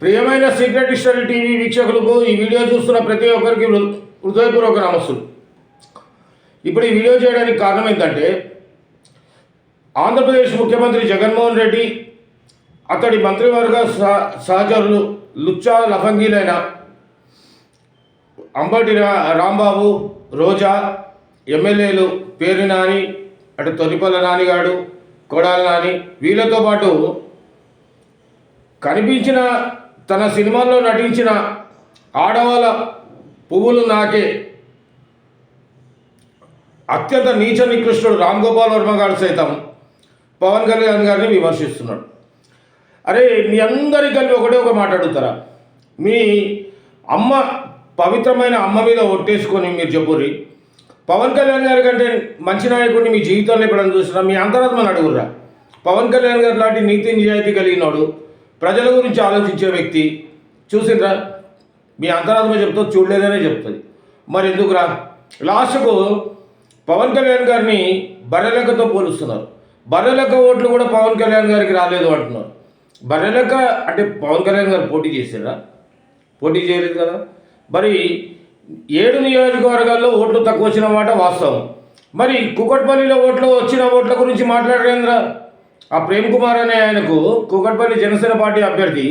ప్రియమైన secret history TV వీక్షకులకు ఈ వీడియో చూస్తున్న ప్రతి ఒక్కరికి హృదయపూర్వక నమస్సులు. ఇప్పుడు ఈ వీడియో చేయడానికి కారణం ఏంటంటే ఆంధ్రప్రదేశ్ ముఖ్యమంత్రి జగన్మోహన్ రెడ్డి అతడి మంత్రివర్గ సహ- సహచరులు లుచ్చా లఫంగీలైన అంబటి రాంబాబు రోజా ఎమ్మెల్యేలు పేరు నాని అటు తొలిపల్ల నానిగాడు కొడాల నాని వీళ్ళతో పాటు కనిపించిన తన సినిమాల్లో నటించిన ఆడవాళ్ళ పువ్వులు నాకే. అత్యంత నీచ నికృష్టుడు రామ్ గోపాల్ వర్మ గారు సైతం పవన్ కళ్యాణ్ గారిని విమర్శిస్తున్నాడు. అరే మీ అందరి కలిపి ఒకటే ఒక మాట అడుగుతారా? మీ అమ్మ పవిత్రమైన అమ్మ మీద ఒట్టేసుకొని మీరు చెప్పుర్రి. పవన్ కళ్యాణ్ గారి కంటే మంచి నాయకుడిని మీ జీవితంలో ఎప్పుడైనా చూసినా మీ అంతరాత్మను అడుగుర్రా? పవన్ కళ్యాణ్ గారు లాంటి నీతి నిజాయితీ కలిగినాడు ప్రజల గురించి ఆలోచించే వ్యక్తి చూసిండ్రా? మీ అంతరాత్మ చెప్తా చూడలేదనే చెప్తుంది. మరి ఎందుకురా లాస్ట్కు పవన్ కళ్యాణ్ గారిని బర్రెలెక్కతో పోలుస్తున్నారు. బర్రెలెక్క ఓట్లు కూడా పవన్ కళ్యాణ్ గారికి రాలేదు అంటున్నారు. బర్రెలెక్క అంటే పవన్ కళ్యాణ్ గారు పోటీ చేశారా? పోటీ చేయలేదు కదా? మరి ఏడు నియోజకవర్గాల్లో ఓట్లు తక్కువ వచ్చిన మాట వాస్తవం. మరి కుకట్పల్లిలో ఓట్లు వచ్చిన ఓట్ల గురించి మాట్లాడరేంద్రా? ఆ ప్రేమ్ కుమార్ అనే ఆయనకు కూకట్పల్లి జనసేన పార్టీ అభ్యర్థి.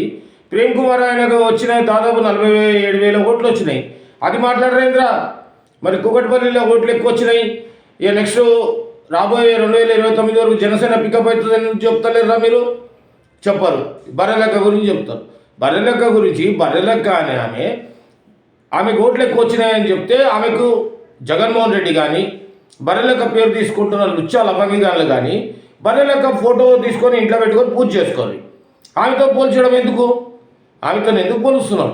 ప్రేమ్ కుమార్ ఆయనకు వచ్చినాయి దాదాపు నలభై ఏడు వేల ఓట్లు వచ్చినాయి. అది మాట్లాడరేంద్ర? మరి కూకట్పల్లిలో ఓట్లు ఎక్కువ వచ్చినాయి. ఇక నెక్స్ట్ రాబోయే రెండు వేల ఇరవై తొమ్మిది వరకు జనసేన పికప్ అవుతుందని చెప్తలేరా మీరు? చెప్పరు. బర్రెలెక్క గురించి చెప్తారు. బర్రెలెక్క గురించి బర్రెలెక్క అనే ఆమె ఆమెకు ఓట్లు ఎక్కువ వచ్చినాయని చెప్తే ఆమెకు జగన్మోహన్ రెడ్డి కానీ బర్రెలెక్క పేరు తీసుకుంటున్న లుచ్చాల లఫంగిగాన్లు కానీ బర్రెలెక్క ఫోటో తీసుకొని ఇంట్లో పెట్టుకొని పూజ చేసుకోవాలి. ఆమెతో పోల్చడం ఎందుకు? ఆమెతో ఎందుకు పోలుస్తున్నాం?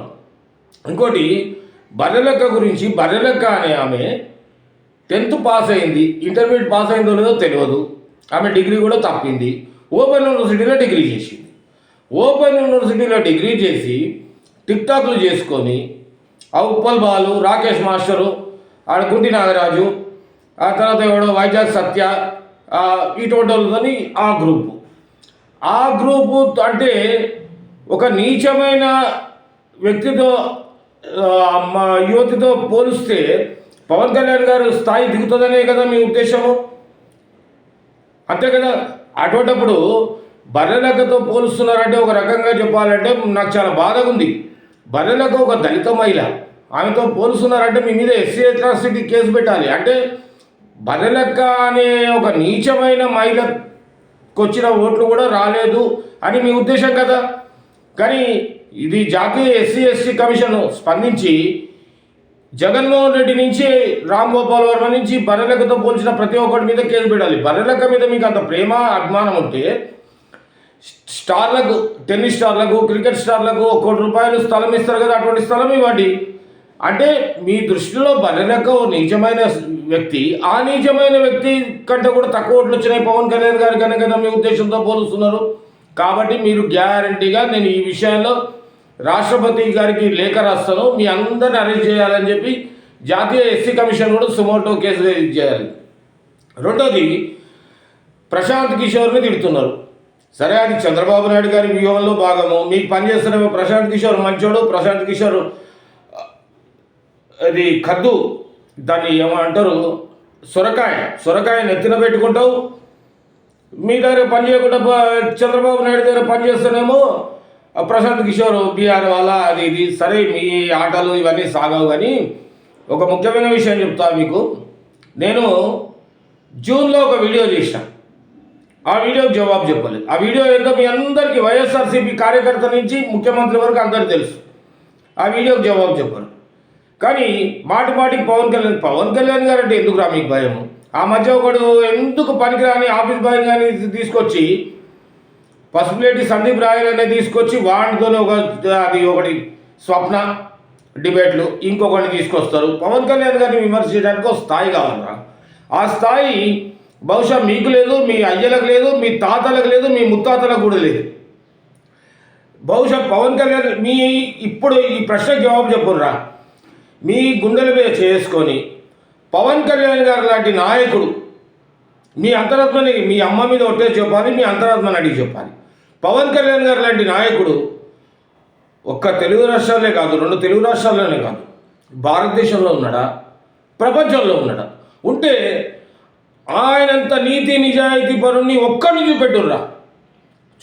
ఇంకోటి బర్రెలెక్క గురించి బర్రెలెక్క అనే ఆమె టెన్త్ పాస్ అయింది ఇంటర్మీడియట్ పాస్ అయిందో లేదో తెలియదు. ఆమె డిగ్రీ కూడా తప్పింది. ఓపెన్ యూనివర్సిటీలో డిగ్రీ చేసింది. ఓపెన్ యూనివర్సిటీలో డిగ్రీ చేసి టిక్టాక్లు చేసుకొని ఆ ఉప్పల్ బాలు రాకేష్ మాస్టరు ఆడ కుంటి నాగరాజు ఆ తర్వాత ఎవడో వైజాగ్ సత్య ఇటువంటి ఆ గ్రూపు. ఆ గ్రూపు అంటే ఒక నీచమైన వ్యక్తితో మా యువతితో పోలిస్తే పవన్ కళ్యాణ్ గారు స్థాయి దిగుతుందనే కదా మీ ఉద్దేశము? అంతే కదా? అటువంటప్పుడు బర్రెలకతో పోలుస్తున్నారంటే ఒక రకంగా చెప్పాలంటే నాకు చాలా బాధగా ఉంది. బర్రెలకు ఒక దళిత మహిళ ఆమెతో పోలుస్తున్నారంటే మీ మీద ఎస్సీ అట్రాసిటీ కేసు పెట్టాలి? అంటే బర్రెలెక్క అనే ఒక నీచమైన మహిళకొచ్చిన ఓట్లు కూడా రాలేదు అని మీ ఉద్దేశం కదా. కానీ ఇది జాతీయ ఎస్సీ ఎస్టీ కమిషన్ స్పందించి జగన్మోహన్ రెడ్డి నుంచి రామ్ గోపాల్ వర్మ నుంచి బర్రెలకతో పోల్చిన ప్రతి ఒక్కటి మీద కేసు పెట్టాలి. బర్రెలెక్క మీద మీకు అంత ప్రేమ అభిమానం ఉంటే స్టార్లకు టెన్నిస్ స్టార్లకు క్రికెట్ స్టార్లకు ఒక కోటి రూపాయలు స్థలం ఇస్తారు కదా అటువంటి స్థలం ఇవ్వండి. అంటే మీ దృష్టిలో బర్రెలెక్క ఓ నీచమైన వ్యక్తి ఆ నీచమైన వ్యక్తి కంటే కూడా తక్కువ ఓట్లు వచ్చినాయి పవన్ కళ్యాణ్ గారి కనుక కదా మీ ఉద్దేశంతో పోలుస్తున్నారు. కాబట్టి మీరు గ్యారంటీగా నేను ఈ విషయంలో రాష్ట్రపతి గారికి లేఖ రాస్తాను. మీ అందరిని అరెస్ట్ చేయాలని చెప్పి జాతీయ ఎస్సీ కమిషన్ కూడా సుమోటో కేసు చేయాలి. రెండోది ప్రశాంత్ కిషోర్ని తిడుతున్నారు. సరే అది చంద్రబాబు నాయుడు గారి వ్యూహంలో భాగము. మీకు పనిచేస్తున్న ప్రశాంత్ కిషోర్ మంచోడు. ప్రశాంత్ కిషోర్ అది కద్దు దాన్ని ఏమంటారు సొరకాయ. సొరకాయ నెత్తిన పెట్టుకుంటావు. మీ దగ్గర పని చేయకుండా చంద్రబాబు నాయుడు దగ్గర పని చేస్తానేమో. ఆ ప్రశాంత్ కిషోర్ బీఆర్ వాళ్ళ అది ఇది. సరే మీ ఆటలు ఇవన్నీ సాగవు కానీ ఒక ముఖ్యమైన విషయం చెప్తా మీకు. నేను జూన్లో ఒక వీడియో చేసిన. ఆ వీడియోకి జవాబు చెప్పలేదు. ఆ వీడియో ఏంటో మీ అందరికీ వైఎస్ఆర్సీపీ కార్యకర్త నుంచి ముఖ్యమంత్రి వరకు అందరికీ తెలుసు. ఆ వీడియోకి జవాబు చెప్పాను కానీ మాటి మాటికి పవన్ కళ్యాణ్ పవన్ కళ్యాణ్ గారు అంటే ఎందుకు రా మీకు భయం ఆ మధ్య ఒకడు ఎందుకు పనికిరాని ఆఫీస్ బాయ్ కానీ తీసుకొచ్చి పసుపులేటి సందీప్ రాయల్ అనేది తీసుకొచ్చి వాడితోనే ఒక అది ఒకటి స్వప్న డిబేట్లు ఇంకొకటి తీసుకొస్తారు. పవన్ కళ్యాణ్ గారిని విమర్శించడానికి ఒక స్థాయి కావాలరా. ఆ స్థాయి బహుశా మీకు లేదు మీ అయ్యలకు లేదు మీ తాతలకు లేదు మీ ముత్తాతలకు కూడా లేదు. బహుశా పవన్ కళ్యాణ్ మీ ఇప్పుడు ఈ ప్రశ్నకు జవాబు చెప్పుర్రా మీ గుండెల మీద చేసుకొని పవన్ కళ్యాణ్ గారు లాంటి నాయకుడు మీ అంతరాత్మని మీ అమ్మ మీద ఒట్టే చెప్పాలి మీ అంతరాత్మని అడిగి చెప్పాలి. పవన్ కళ్యాణ్ గారు లాంటి నాయకుడు ఒక్క తెలుగు రాష్ట్రాలే కాదు రెండు తెలుగు రాష్ట్రాల్లోనే కాదు. భారతదేశంలో ఉన్నాడా? ప్రపంచంలో ఉన్నాడా? ఉంటే ఆయనంత నీతి నిజాయితీ పరుణ్ణి ఒక్కడిని చూపెట్టుర్రా?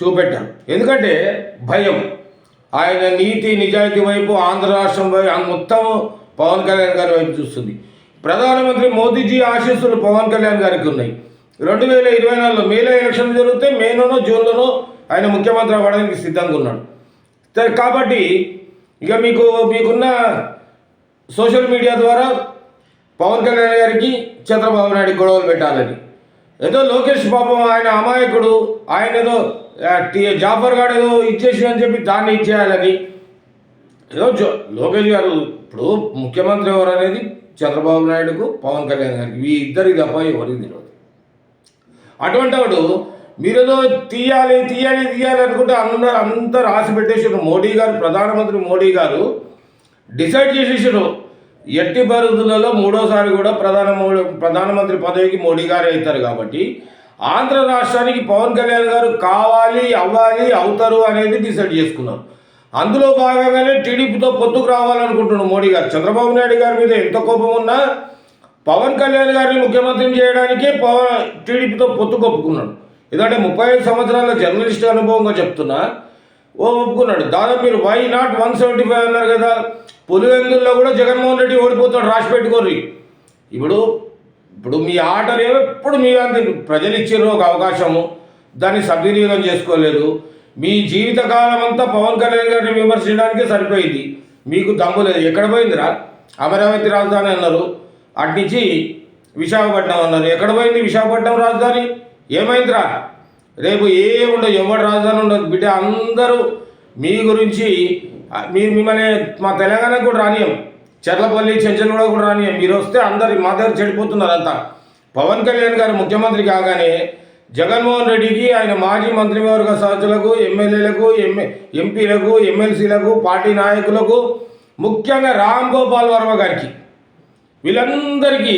చూపెట్టారు. ఎందుకంటే భయం. ఆయన నీతి నిజాయితీ వైపు ఆంధ్ర రాష్ట్రం వైపు ఆ మొత్తం పవన్ కళ్యాణ్ గారి వైపు చూస్తుంది. ప్రధానమంత్రి మోదీజీ ఆశీస్సులు పవన్ కళ్యాణ్ గారికి ఉన్నాయి. రెండు వేల ఇరవై నాలుగులో మేలో ఎలక్షన్ జరిగితే మేలోనో జూన్లోనో ఆయన ముఖ్యమంత్రి అవ్వడానికి సిద్ధంగా ఉన్నాడు. సరే కాబట్టి ఇక మీకు మీకున్న సోషల్ మీడియా ద్వారా పవన్ కళ్యాణ్ గారికి చంద్రబాబు నాయుడు గొడవలు పెట్టాలని. ఏదో లోకేష్ పాపం ఆయన అమాయకుడు ఆయన ఏదో జాఫర్ గారు ఏదో ఇచ్చేసి అని చెప్పి దాన్ని ఇచ్చేయాలని ఏదో లోకేష్ గారు ఇప్పుడు ముఖ్యమంత్రి ఎవరు అనేది చంద్రబాబు నాయుడుకు పవన్ కళ్యాణ్ గారికి ఈ ఇద్దరికి తప్ప ఎవరికి తెలియదు అటువంటి వాడు మీరేదో తీయాలి తీయాలి తీయాలి అనుకుంటే అందరు అంతా రాసి పెట్టేసారు మోడీ గారు ప్రధానమంత్రి మోడీ గారు. డిసైడ్ చేసేసారు ఎట్టి పరిస్థితులలో మూడోసారి కూడా ప్రధాన మోడీ ప్రధానమంత్రి పదవికి మోడీ గారే అవుతారు కాబట్టి ఆంధ్ర రాష్ట్రానికి పవన్ కళ్యాణ్ గారు కావాలి అవ్వాలి అవుతారు అనేది డిసైడ్ చేసుకున్నారు. అందులో భాగంగానే టీడీపీతో పొత్తుకు రావాలనుకుంటున్నాడు మోడీ గారు. చంద్రబాబు నాయుడు గారి మీద ఎంత కోపం ఉన్నా పవన్ కళ్యాణ్ గారిని ముఖ్యమంత్రిని చేయడానికి పవన్ టీడీపీతో పొత్తు ఒప్పుకున్నాడు ఎందుకంటే ముప్పై ఐదు సంవత్సరాల జర్నలిస్ట్ అనుభవంగా చెప్తున్నా ఓ ఒప్పుకున్నాడు. దాదాపు మీరు why not one seventy five అన్నారు కదా పులివెందుల్లో కూడా జగన్మోహన్ రెడ్డి ఓడిపోతాడు రాసి పెట్టుకోర్రి. ఇప్పుడు ఇప్పుడు మీ ఆటలు ఎప్పుడు మీ అంత ప్రజలు ఇచ్చారు ఒక అవకాశము దాన్ని సద్వినియోగం చేసుకోలేదు. మీ జీవితకాలం అంతా పవన్ కళ్యాణ్ గారిని విమర్శించడానికి సరిపోయింది. మీకు దమ్ము లేదు. ఎక్కడ పోయిందిరా? అమరావతి రాజధాని అన్నారు. అట్నుంచి విశాఖపట్నం అన్నారు. ఎక్కడ పోయింది విశాఖపట్నం రాజధాని? ఏమైందిరా? రేపు ఏ ఉండదు ఎవరు రాజధాని ఉండదు. బిడ్డ అందరూ మీ గురించి మీరు మిమ్మల్ని మా తెలంగాణకు కూడా రానియం చెర్లపల్లి చెంచల్గూడ కూడా రానియం మీరు వస్తే అందరు మా దగ్గర చెడిపోతున్నారు అంతా. పవన్ కళ్యాణ్ గారు ముఖ్యమంత్రి కాగానే జగన్మోహన్ రెడ్డికి ఆయన మాజీ మంత్రివర్గ సభ్యులకు ఎమ్మెల్యేలకు ఎంఏ ఎంపీలకు ఎమ్మెల్సీలకు పార్టీ నాయకులకు ముఖ్యంగా రామ్ గోపాల్ వర్మ గారికి వీళ్ళందరికీ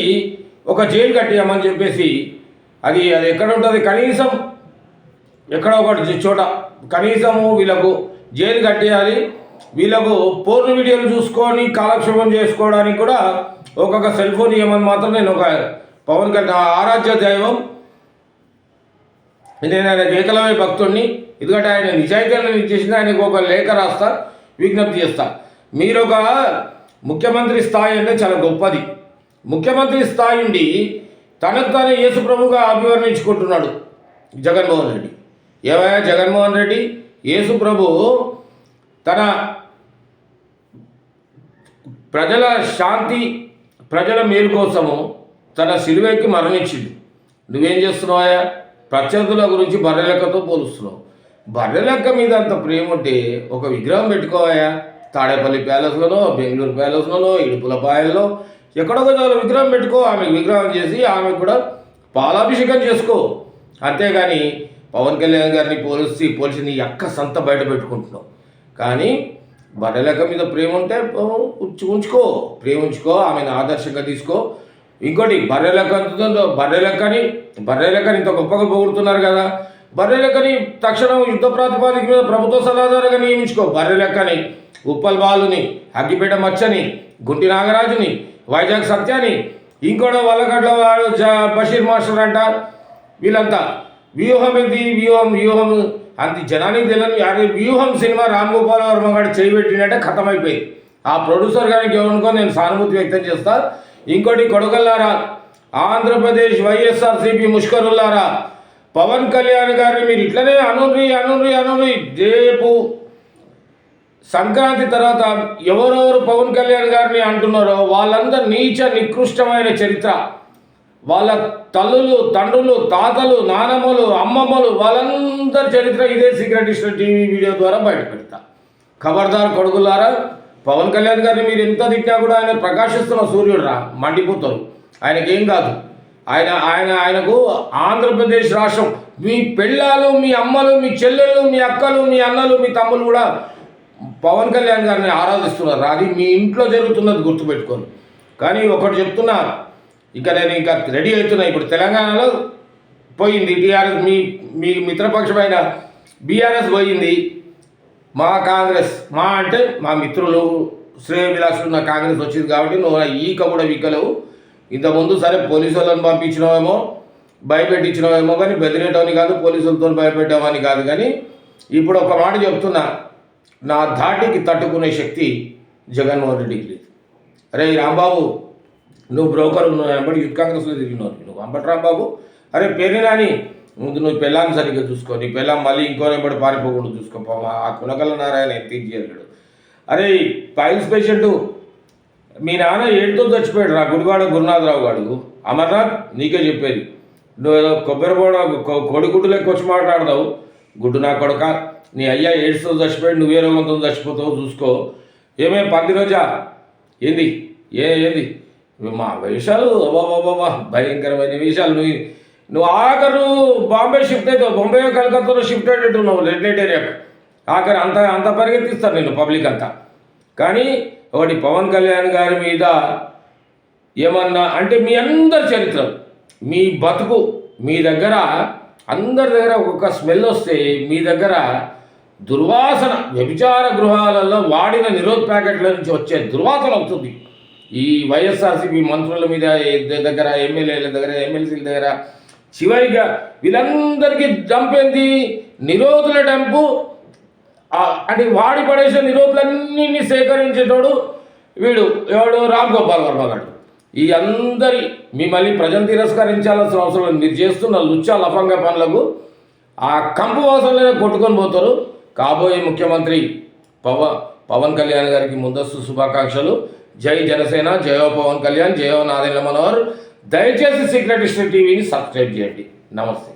ఒక జైలు కట్టేయమని చెప్పేసి అది అది ఎక్కడ ఉంటుంది? కనీసం ఎక్కడ ఒకటి చోట కనీసము వీళ్ళకు జైలు కట్టేయాలి వీళ్ళకు పోర్న్ వీడియోలు చూసుకొని కాలక్షేపం చేసుకోవడానికి కూడా ఒక్కొక్క సెల్ ఫోన్ ఇవ్వమని మాత్రం నేను ఒక పవన్ కళ్యాణ్ ఆరాధ్య దైవం నేను ఆయన ఏకలవ్య భక్తుడిని ఎందుకంటే ఆయన నిజాయితీలను ఇచ్చేసింది ఆయనకు ఒక లేఖ రాస్తా విజ్ఞప్తి చేస్తా. మీరు ఒక ముఖ్యమంత్రి స్థాయి అంటే చాలా గొప్పది. ముఖ్యమంత్రి స్థాయి ఉండి తనకు తానే యేసు ప్రభుగా అభివర్ణించుకుంటున్నాడు జగన్మోహన్ రెడ్డి. ఏవయ్యా జగన్మోహన్ రెడ్డి? యేసు ప్రభు తన ప్రజల శాంతి ప్రజల మేలు కోసము తన సిలువెక్కి మరణించింది నువ్వేం చేస్తున్నావా ప్రత్యర్థుల గురించి బర్రెలెక్కతో పోలుస్తున్నావు. బర్రెలెక్క మీద అంత ప్రేమ ఉంటే ఒక విగ్రహం పెట్టుకోవాయా? తాడేపల్లి ప్యాలెస్లోనో బెంగళూరు ప్యాలెస్లోనో ఇడుపులపాయల్లో ఎక్కడో కొంచెం విగ్రహం పెట్టుకో ఆమెకు విగ్రహం చేసి ఆమె కూడా పాలాభిషేకం చేసుకో. అంతేగాని పవన్ కళ్యాణ్ గారిని పోలిసి పోలిసి నీ అక్క సంత బయట పెట్టుకుంటున్నావు. కానీ బర్రెలెక్క మీద ప్రేమ ఉంటే ఉంచుకో. ప్రేమ ఉంచుకో ఆమెను ఆదర్శంగా తీసుకో. ఇంకోటి బర్రెలెక్క బర్రెలెక్కని బర్రెలెక్కని ఇంత గొప్పగా పొగుడుతున్నారు కదా బర్రెలెక్కని తక్షణం యుద్ధ ప్రాతిపాదిక మీద ప్రభుత్వ సలహాదారుగా నియమించుకో. బర్రెలెక్కని ఉప్పల్ బాలుని అగ్గిపేట మచ్చని గుంటి నాగరాజుని వైజాగ్ సత్యాని ఇంకోటి వల్లగడ్ల వాడు జ- బషీర్ మాస్టర్ అంట. వీళ్ళంతా వ్యూహం ఏంటి వ్యూహం వ్యూహం. అంత జనానికి తెలియని అరే వ్యూహం సినిమా రామ్ గోపాల్ వర్మ గారు చేయబెట్టినట్టే ఖతమైపోయింది. ఆ ప్రొడ్యూసర్ గారికి ఏమనుకో నేను సానుభూతి వ్యక్తం చేస్తా. ఇంకోటి కొడుకల్లారా ఆంధ్రప్రదేశ్ వైఎస్ఆర్సీపీ ముష్కరుల్లారా? పవన్ కళ్యాణ్ గారిని మీరు ఇట్లనే అనుర్రి అనుర్రి అనుర్రి రేపు సంక్రాంతి తర్వాత ఎవరెవరు పవన్ కళ్యాణ్ గారిని అంటున్నారో వాళ్ళందరూ నీచ నికృష్టమైన చరిత్ర. వాళ్ళ తల్లులు తండ్రులు తాతలు నానమ్మలు అమ్మమ్మలు వాళ్ళందరి చరిత్ర ఇదే సీక్రెట్ ఇష్టం టీవీ వీడియో ద్వారా బయటపెడతా. ఖబర్దార్ కొడుకులారా పవన్ కళ్యాణ్ గారిని మీరు ఎంత తిట్టినా కూడా ఆయన ప్రకాశిస్తున్న సూర్యుడు రా మండిపోతారు. ఆయనకేం కాదు. ఆయన ఆయన ఆయనకు ఆంధ్రప్రదేశ్ రాష్ట్రం మీ పెళ్ళాలు మీ అమ్మలు మీ చెల్లెళ్ళు మీ అక్కలు మీ అన్నలు మీ తమ్ములు కూడా పవన్ కళ్యాణ్ గారిని ఆరాధిస్తున్నారు? అది మీ ఇంట్లో జరుగుతున్నది గుర్తుపెట్టుకోండి. కానీ ఒకటి చెప్తున్నా ఇంకా నేను ఇంకా రెడీ అవుతున్నా. ఇప్పుడు తెలంగాణలో పోయింది టీఆర్ఎస్ మీ మీ మిత్రపక్షమైన బీఆర్ఎస్ పోయింది. మా కాంగ్రెస్ మా అంటే మా మిత్రులు శ్రేయ విలాసులు నా కాంగ్రెస్ వచ్చింది కాబట్టి నువ్వు ఈక కూడా వీకలేవు ఇంతకుముందు సరే పోలీసు వాళ్ళని పంపించినావేమో భయపెట్టించినావేమో కానీ బెదిరేటవని కాదు పోలీసులతో భయపెట్టామని కాదు కానీ ఇప్పుడు ఒక మాట చెప్తున్నా. నా ధాటికి తట్టుకునే శక్తి జగన్మోహన్ రెడ్డికి లేదు. అరే రాంబాబు నువ్వు బ్రోకర్ ఉన్నావు వెంబడి యూత్ కాంగ్రెస్లో తిరిగినావు నువ్వు అంబటి రాంబాబు. అరే పేరు నాని ముందు నువ్వు పెళ్ళాన్ని సరిగ్గా చూసుకో నీ పెళ్ళాం మళ్ళీ ఇంకో పారిపోకుండా చూసుకో పాపం ఆ కునకల నారాయణ ఎత్తికి వెళ్ళాడు అరే పైల్స్ పేషెంట్ మీ నాన్న ఏడుతో చచ్చిపోయాడు రా గుడివాడ గురునాథరావు గారు అమర్నాథ్ నీకే చెప్పేది. నువ్వు ఏదో కొబ్బరి బోడ కోడిగుడ్డు లెక్క వచ్చి మాట్లాడదావు గుడ్డు నా కొడక నీ అయ్యా ఏడుతో చచ్చిపోయాడు నువ్వే రోగంతో చచ్చిపోతావు చూసుకో. ఏమే పది రోజా? ఏంది? ఏ ఏంది? మా వేషాలు అబాబాబా భయంకరమైన వేషాలు నువ్వు. నువ్వు ఆఖరు బాంబే షిఫ్ట్ అవుతావు బొంబే కలకత్తాలో షిఫ్ట్ అయ్యేట్టు నువ్వు రెడ్ ఏరియాకు. ఆఖరి అంత అంత పరిగెత్తిస్తారు నేను పబ్లిక్ అంతా. కానీ ఒకటి పవన్ కళ్యాణ్ గారి మీద ఏమన్నా అంటే మీ అందరి చరిత్ర మీ బతుకు మీ దగ్గర అందరి దగ్గర ఒక్కొక్క స్మెల్ వస్తే మీ దగ్గర దుర్వాసన వ్యభిచార గృహాలలో వాడిన నిరోధ్ ప్యాకెట్ల నుంచి వచ్చే దుర్వాసన అవుతుంది. ఈ వైఎస్ఆర్సీపీ మంత్రుల మీద దగ్గర ఎమ్మెల్యేల దగ్గర ఎమ్మెల్సీల దగ్గర చివరిగా వీళ్ళందరికీ చంపేంది నిరోధుల డంపు అంటే వాడి పడేసిన నిరోధులన్నీ సేకరించేటోడు వీడు ఎవడు రామ్ గోపాల్ వర్మ గారు ఈ అందరి మిమ్మల్ని ప్రజలు తిరస్కరించాల్సిన అవసరం మీరు చేస్తున్న లుచ్చా లఫంగా పనులకు ఆ కంపు వాసనలోనే కొట్టుకొని పోతారు. కాబోయే ముఖ్యమంత్రి పవ పవన్ కళ్యాణ్ గారికి ముందస్తు శుభాకాంక్షలు. జై జనసేన జయో పవన్ కళ్యాణ్ జయో నాదేంద్ర మనోహర్. దయచేసి సీక్రెట్ హిస్టరీ టీవీని సబ్స్క్రైబ్ చేయండి. నమస్తే.